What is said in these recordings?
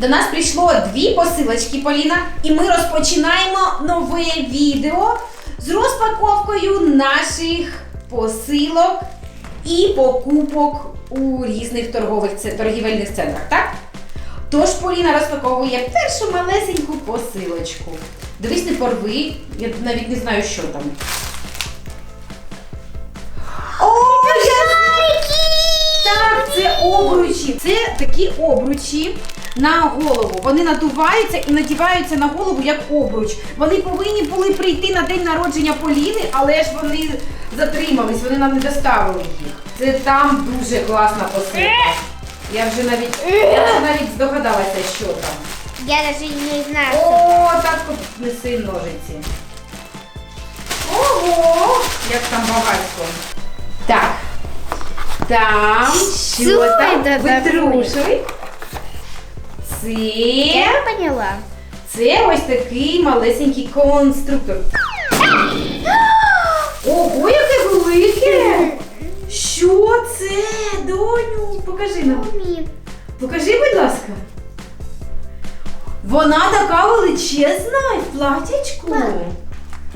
До нас прийшло дві посилочки, Поліна, і ми розпочинаємо нове відео з розпаковкою наших посилок і покупок у різних торгових торгівельних центрах, так? Тож Поліна розпаковує першу малесеньку посилочку. Дивись, не порви, я навіть не знаю, що там. Це обручі. Це такі обручі на голову. Вони надуваються і надіваються на голову як обруч. Вони повинні були прийти на день народження Поліни, але ж вони затримались, вони нам не доставили їх. Це там дуже класна посилка. Я вже навіть, я вже навіть здогадалася, що там. Я даже не знаю. О, татко, неси ножиці. Ого! Як там багатько. Так. Там що там? Витрушуй. Це, Я поняла. це ось такий малесенький конструктор. Ого, яке велике! Що це, доню? Покажи нам. Покажи, будь ласка. Вона така величезна в платячку.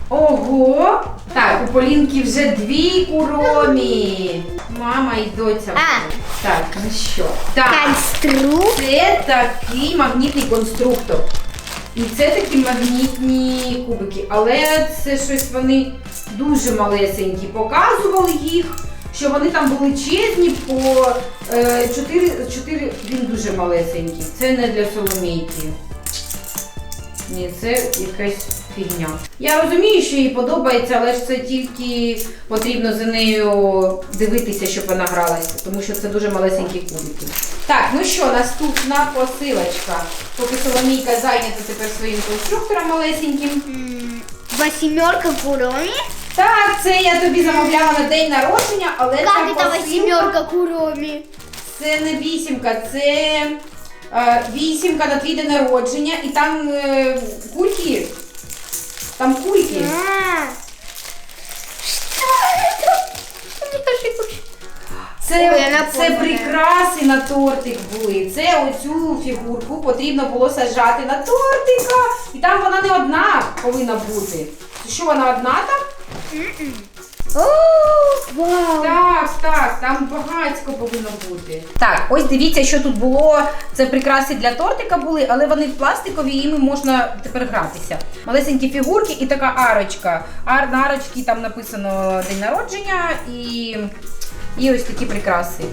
Ого! Так, у Полінки вже дві куромі. Мама і доця. А. Так, ну що? Так, Конструкт. це такий магнітний конструктор. І це такі магнітні кубики. Але це щось вони дуже малесенькі. Показували їх, що вони там величезні по 4, 4 він дуже малесенький. Це не для соломійки. Ні, це якась фігня. Я розумію, що їй подобається, але ж це тільки потрібно за нею дивитися, щоб вона гралася, тому що це дуже малесенькі кубики. Так, ну що, наступна посилочка. Поки Соломійка зайнята тепер своїм конструктором малесеньким. Восьмерка куроми. Так, це я тобі замовляла на день народження, але Как там это посилка- восьмерка куроми? Це не вісімка, це е, вісімка на твій день народження, і там е, кульки. Там кульки. А. Что это? Что это за? Це, Ой, це прикраси на тортик були. Це оцю фігурку потрібно було саджати на тортика. І там вона не одна повинна бути. Що вона одна там? О, вау. Так, так, там багатько повинно бути. Так, ось дивіться, що тут було. Це прикраси для тортика були, але вони пластикові, і їми можна тепер гратися. Малесенькі фігурки і така арочка. Ар на арочці там написано день народження і, і ось такі прикраси.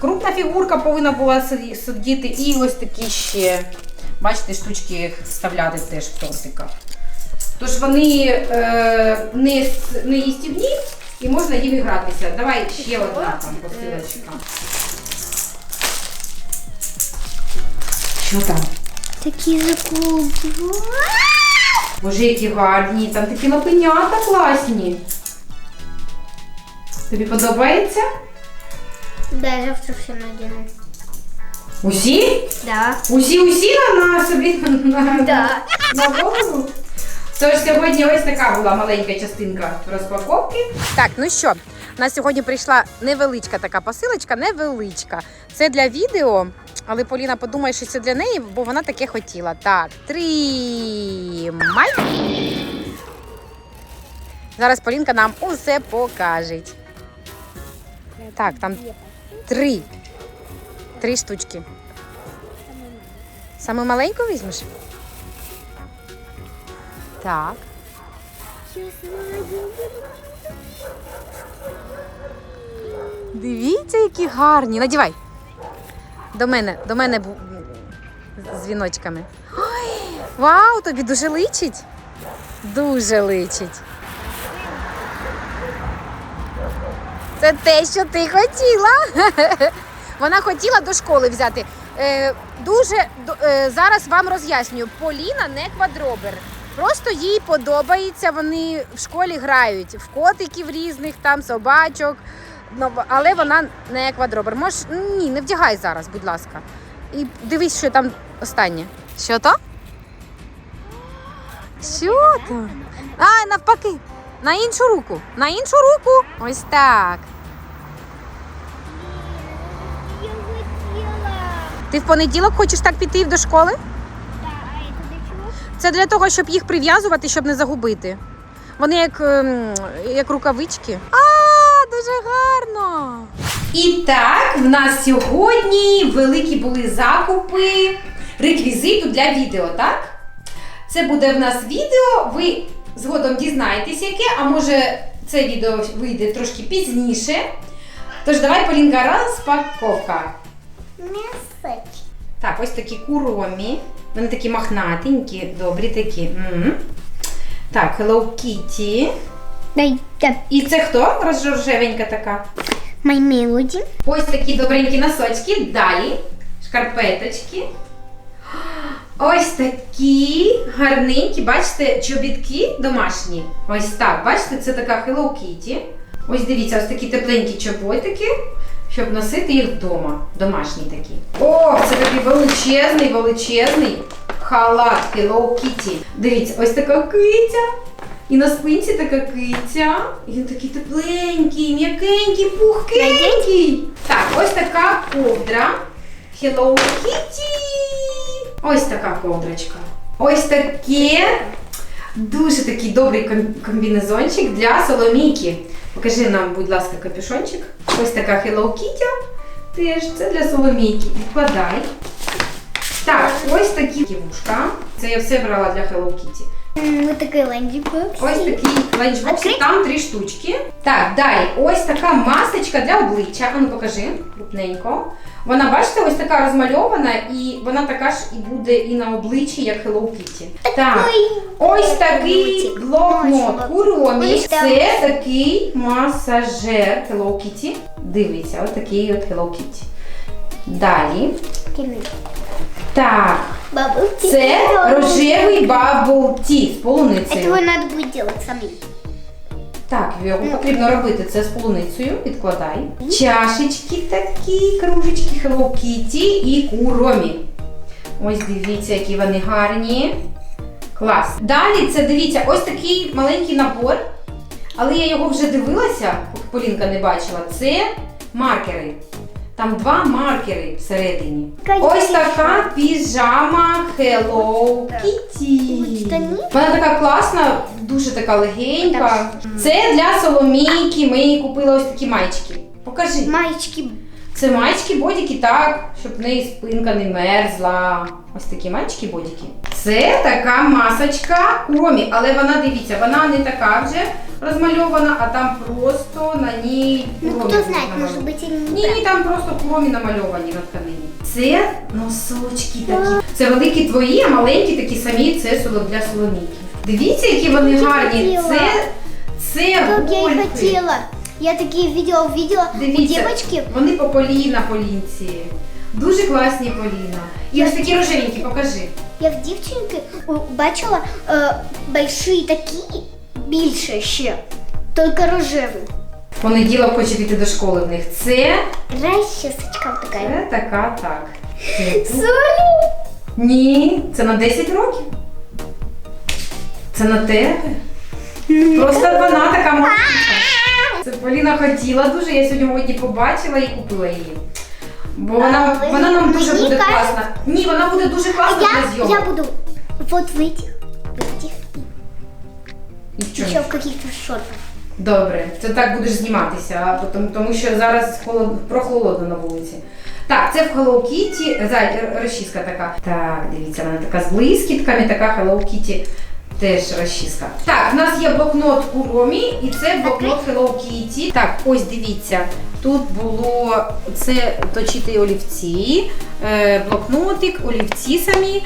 Крупна фігурка повинна була сидіти, і ось такі ще, бачите, штучки вставляти теж в тортика. Тож вони е, не, с- не їстівні і можна їм гратися. Давай ще одна там посилочка. Що там? Такие заколки. Боже, які гарні, там такі лапенята класні. Тобі подобається? Да, я завтра все надену. Усі? Да. Усі, усі на, на собі на, Да. на голову. Тож сьогодні ось така була маленька частинка розпаковки. Так, ну що, у нас сьогодні прийшла невеличка така посилочка, невеличка. Це для відео, але Поліна подумає, що це для неї, бо вона таке хотіла. Так, тримай. Зараз Полінка нам усе покаже. Так, там три. Три штучки. Саме маленьку візьмеш? Так. Дивіться, які гарні. Надівай. До мене, до мене з віночками. Ой, вау, тобі дуже личить. Дуже личить. Це те, що ти хотіла. Вона хотіла до школи взяти. Е, дуже е, зараз вам роз'яснюю. Поліна не квадробер. Просто їй подобається. Вони в школі грають в котиків різних, там собачок. Ну, але вона не квадробер. Можеш ні, не вдягай зараз, будь ласка. І дивись, що там останнє. Що то? Що там? А, навпаки. На іншу руку. На іншу руку. Ось так. Ти в понеділок хочеш так піти до школи? Да, а это для чего? Це для того, щоб їх прив'язувати, щоб не загубити. Вони як, ем, як рукавички. А, дуже гарно. І так, в нас сьогодні великі були закупи реквізиту для відео, так? Це буде в нас відео. Ви згодом дізнаєтесь, яке, а може це відео вийде трошки пізніше. Тож давай, Полінка, розпаковка. Мясочки. Так, ось такі куромі. Вони такі мохнатенькі, добрі такі. М. Так, Hello Kitty. Дай, да. І це хто? Розжоржевенька така. My melody. Ось такі добренькі носочки. Далі. Шкарпеточки. Ось такі гарненькі, бачите, чобітки домашні. Ось так, бачите, це така Hello Kitty. Ось дивіться, ось такі тепленькі чоботики, щоб носити їх вдома. Домашні такі. О, це такий величезний, величезний халат Hello Kitty. Дивіться, ось така киця. І на спинці така киця. І він такий тепленький, м'якенький, пухкенький. Так, ось така ковдра. Hello Kitty. Ось така ковдрочка. Ось таке дуже такий добрий ком- комбінезончик для Соломійки. Покажи нам, будь ласка, капюшончик. Ось така Hello Kitty. Теж це для Соломійки. Відкладай. Так, ось такі вушка. Це я все брала для Hello Kitty. Ось такий ланчбокс. Ось такий ланчбокс, там три штучки. Так, далі, ось така масочка для обличчя. А ну покажи, крупненько. Вона, бачите, ось така розмальована, і вона така ж і буде і на обличчі, як Hello Kitty. Так, ось такий блокнот Ось Куромі. Це такий масажер Hello Kitty. Дивіться, ось такий от Hello Kitty. Далі. Так, це рожевий бабл ті з полуницею. Этого надо будет делать самим. Так, його потрібно робити це з полуницею. Відкладай. Чашечки такі, кружечки Hello Kitty і куромі. Ось дивіться, які вони гарні. Клас. Далі це дивіться, ось такий маленький набор. Але я його вже дивилася, поки Полінка не бачила. Це маркери. Там два маркери всередині. Ось така піжама Hello Kitty. Вона така класна, дуже така легенька. Це для Соломійки. Ми їй купили ось такі майчики. Покажи. Маечки. Це майчики, бодіки, так, щоб в неї спинка не мерзла. Ось такі майчики, бодіки. Це така масочка Куромі, але вона, дивіться, вона не така вже розмальована, а там просто на ній Ну, знает, намальовано. может не Ні, ні, там просто куромі намальовані на тканині. Це носочки такі. Це великі твої, а маленькі такі самі це для соломійки. Дивіться, які вони Я гарні. Це, це Как я гольфи. хотела. Я такие видео увидела у Дивіться, вони по поліна полінці. Дуже класні поліна. І ось такі рожевенькі, покажи. Я в дівчинки у- бачила е, большие такі, більше ще, тільки рожеві. В Понеділок хоче піти до школи в них. Це, Расчесочка така. це така так. Це- Солі. Ні, це на 10 років. Це на тебе. Просто вона така маленька. Це Поліна хотіла дуже, я сьогодні в побачила і купила її. Бо вона, Але вона нам дуже мені буде кажуть- класна. Ні, вона буде дуже класна для Я, зйомок. я буду вот в этих, в этих, І в чому? еще в каких-то шортах. Добре, це так будеш зніматися, а потім- тому що зараз холод, прохолодно на вулиці. Так, це в Hello Kitty, за, р- розчіска така. Так, дивіться, вона така з блискітками, така Hello Kitty теж розчіска. Так, в нас є блокнот у Ромі, і це блокнот Hello Kitty. Так, ось дивіться. Тут було це точити олівці, е, блокнотик, олівці самі,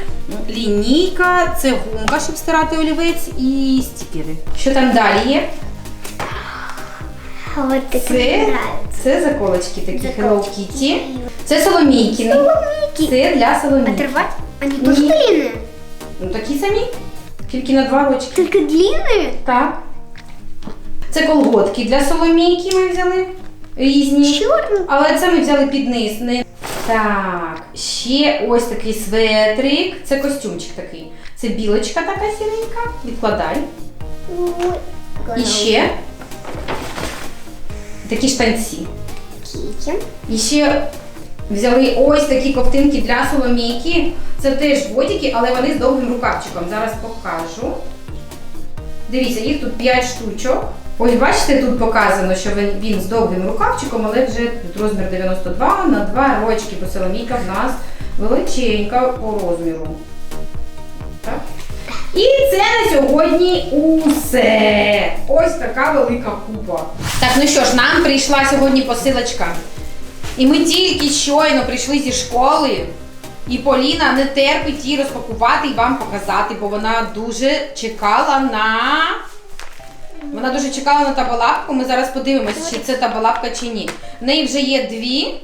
лінійка, це гумка, щоб стирати олівець і стікери. Що там далі є? А вот это Це, мне нравится. це заколочки такі Hello Заколочки. Kitty. Це Соломійкини. Соломейки. Це для Соломійки. Отрывать? Они тоже Не. длинные? Ну такі самі. Тільки на два рочки. Только длинные? Так. Це колготки для Соломійки ми взяли. Різні. Черные? Але це ми взяли під низ. Так, ще ось такий светрик. Це костюмчик такий. Це білочка така сіренька. Відкладай. І ще такі штанці. І ще Взяли ось такі ковтинки для соломійки. Це теж бодіки, але вони з довгим рукавчиком. Зараз покажу. Дивіться, їх тут 5 штучок. Ось бачите, тут показано, що він з довгим рукавчиком, але вже тут розмір 92 на 2 рочки, бо соломійка в нас величенька по розміру. Так? І це на сьогодні усе. Ось така велика купа. Так, ну що ж, нам прийшла сьогодні посилочка. І ми тільки щойно прийшли зі школи. І Поліна не терпить її розпакувати і вам показати, бо вона дуже чекала на. Вона дуже чекала на табалапку. Ми зараз подивимося, чи це табалапка чи ні. В неї вже є дві.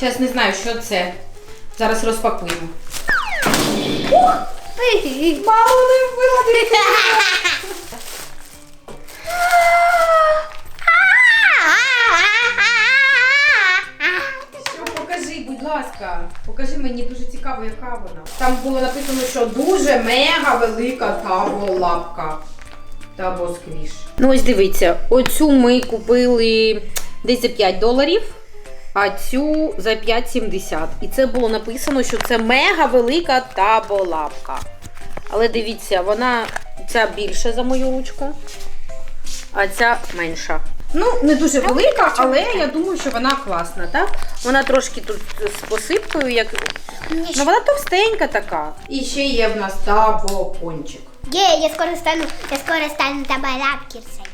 Зараз не знаю, що це. Зараз розпакуємо. Мало не вбила. мені дуже цікаво, яка вона. Там було написано, що дуже мега велика таболапка. Табо сквіш. Ну ось дивіться, оцю ми купили десь за 5 доларів, а цю за 5,70. І це було написано, що це мега велика таболапка. Але дивіться, вона ця більша за мою ручку, а ця менша. Ну, не дуже велика, але я думаю, що вона класна, так? Вона трошки тут з посипкою, як. Ну вона товстенька така. І ще є в нас табопончик. Є, я скоро стану, я скоро стану табалапкірцем.